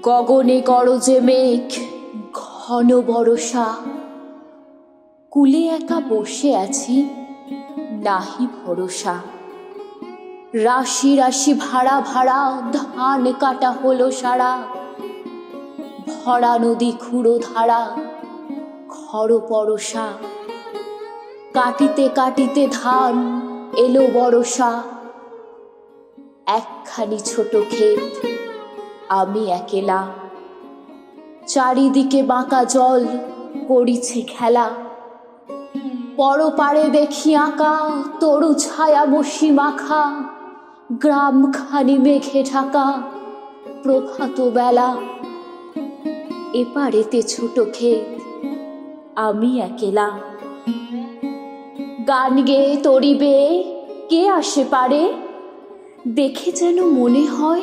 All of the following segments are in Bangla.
গগনে গরজে মেঘ, ঘন বরষা। কুলে একা বসে আছি, নাহি ভরসা। রাশি রাশি ভাড়া ভাড়া, ধান কাটা হলো সারা। ভরা নদী খুঁড়ো ধারা, খর পরশা কাটিতে কাটিতে ধান এলো বরষা। একখানি ছোট ক্ষেত আমি একেলা। চারিদিকে বাঁকা জল করিছে খেলা। পরপারে দেখি আঁকা তরু ছায়া বসি মাখা গ্রাম খানি মেঘে ঢাকা প্রভাত বেলা। এপারেতে ছোট ক্ষেত, আমি একেলা। গান গেয়ে তরিবে, কে আসে পারে? দেখে যেন মনে হয়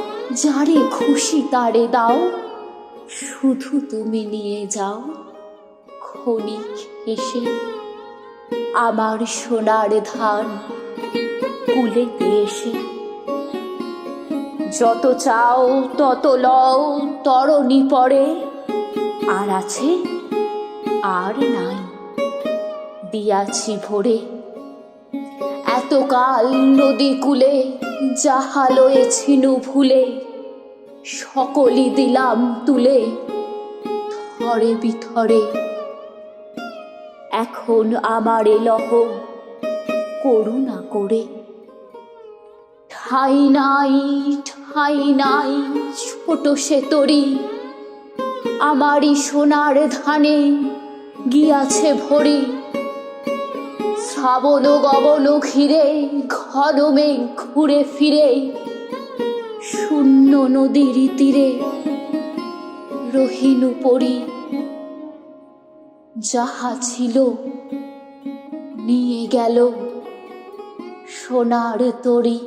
যারে খুশি তারে দাও। শুধু তুমি নিয়ে যাও। ক্ষণিক এসে আমার সোনার ধান কুলেতে এসে। যত চাও তত লও, তরণী পড়ে আর আছে, আর নাই। দিয়াছি ভরে। এতকাল নদী কূলে যাহা লয়েছিনু ভুলে, সকলই দিলাম তুলে, থরে বিথরে। এখন আমার লহ করুণা করে। ঠাই নাই ঠাই নাই, ছোট সে তরি, আমারই সোনার ধানে গিয়াছে ভরি। শ্রাবণ গবন ঘিরে ঘন মেঘ ঘুরে ফিরে, শূন্য নদীর তীরে রহিনু পরি যাহা ছিল নিয়ে গেল সোনার তরী।